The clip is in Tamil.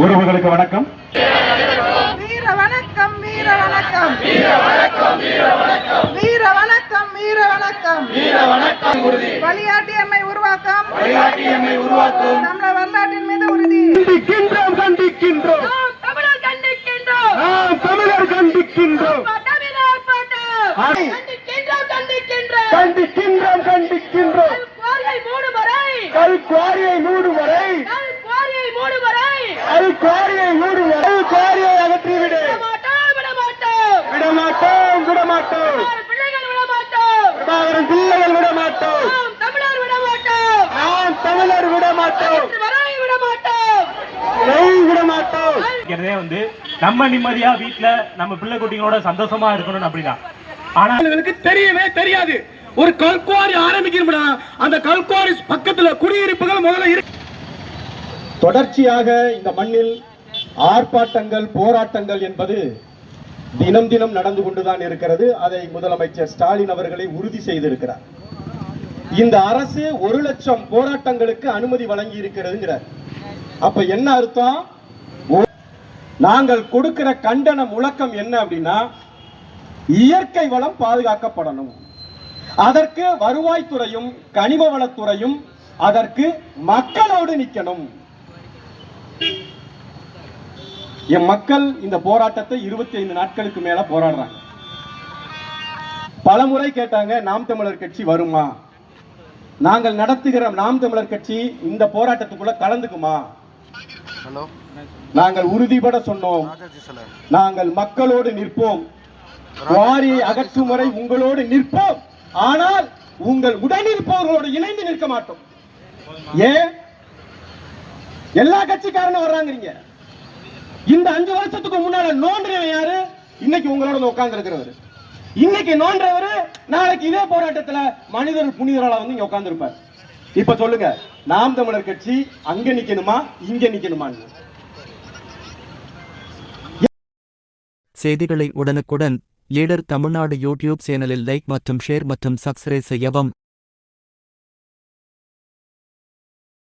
உறவுகளுக்கு வணக்கம். வீர வணக்கம் வீர வணக்கம். வீர வணக்கம் வீர வணக்கம். வீர வணக்கம் வீர வணக்கம் வீர வணக்கம் உறுதி வழிகாட்டியம்மை உருவாக்கம். வழிகாட்டியம்மை உருவாக்கும் தமிழர் வரலாற்றின் மீது உறுதி. கண்டிக்கின்றோம் கண்டிக்கின்றோம். நாம் தமிழர் கண்டிக்கின்றோம். நாம் தமிழர் கண்டிக்கின்றோம். கண்டிக்கின்றோம். கண்டிக்கின்றோம் கண்டிக்கின்றோம். வரை கல் குவாரியை மூடும் வரை கல் குவாரியை அகற்றிவிடு. மாட்டோம் விட மாட்டோம் விடமாட்டோம். விடமாட்டோம் பிள்ளைகள் விட மாட்டோம் பிரபாகரன் பிள்ளைகள் விடமாட்டோம். நாம் தமிழர் விட மாட்டோம் நாம் தமிழர் விடமாட்டோம். வந்து நம்ம நிம்மதியா வீட்ல நம்ம பிள்ளை குட்டிங்களோட சந்தோஷமா இருக்கணும் அப்படிதான். ஆனா தெரியவே தெரியாது. ஒரு கல்குவாரி ஆரம்பிக்கணும்னா அந்த கல்குவாரி தொடர்ச்சியாக இந்த மண்ணில் ஆர்ப்பாட்டங்கள் போராட்டங்கள் என்பது தினம் தினம் நடந்து கொண்டுதான் இருக்கிறது. அதை முதலமைச்சர் ஸ்டாலின் அவர்களை உறுதி செய்திருக்கிறார். இந்த அரசு ஒரு லட்சம் போராட்டங்களுக்கு அனுமதி வழங்கி இருக்கிறதுங்கிறார். அப்ப என்ன அர்த்தம்? நாங்கள் கொடுக்கிற கண்டன முழக்கம் என்ன அப்படின்னா இயற்கை வளம் பாதுகாக்கப்படணும். அதற்கு வருவாய்த்துறையும் கனிம வளத்துறையும் அதற்கு மக்களோடு நிற்கணும் என் மக்கள் இந்த போராட்டத்தை இருபத்தி ஐந்து நாட்களுக்கு மேல போராடுறாங்க. பலமுறை கேட்டாங்க நாம் தமிழர் கட்சி வருமா? நாங்கள் நடத்துகிற நாம் தமிழர் கட்சி இந்த போராட்டத்துக்குள்ள கலந்துக்குமா? நாங்கள் உறுதிபட சொன்னோம். நாங்கள் மக்களோடு நிற்போம். குவாரியை அகற்றும் வரை உங்களோடு நிற்போம். ஆனால் உங்கள் உடனிருப்பவர்களோடு இணைந்து நிற்க மாட்டோம். ஏன்? எல்லா கட்சிக்காரனும் வர்றாங்கிறீங்க. இந்த அஞ்சு வருஷத்துக்கு முன்னால நோண்டுறவன் யாரு? இன்னைக்கு உங்களோட உட்கார்ந்து இருக்கிறவர் இன்னைக்கு நோன்றவர் நாளைக்கு இதே போராட்டத்துல மனிதர் புனிதரால வந்து இங்க உட்கார்ந்து இருப்பார் இப்ப சொல்லுங்க நாம் தமிழர் கட்சி அங்க நிக்கணுமா இங்க நிக்கணுமான்னு. செய்திகளை உடனுக்குடன் லீடர் தமிழ்நாடு யூடியூப் சேனலில் லைக் மற்றும் ஷேர் மற்றும் சப்ஸ்கிரைப் செய்யவும்.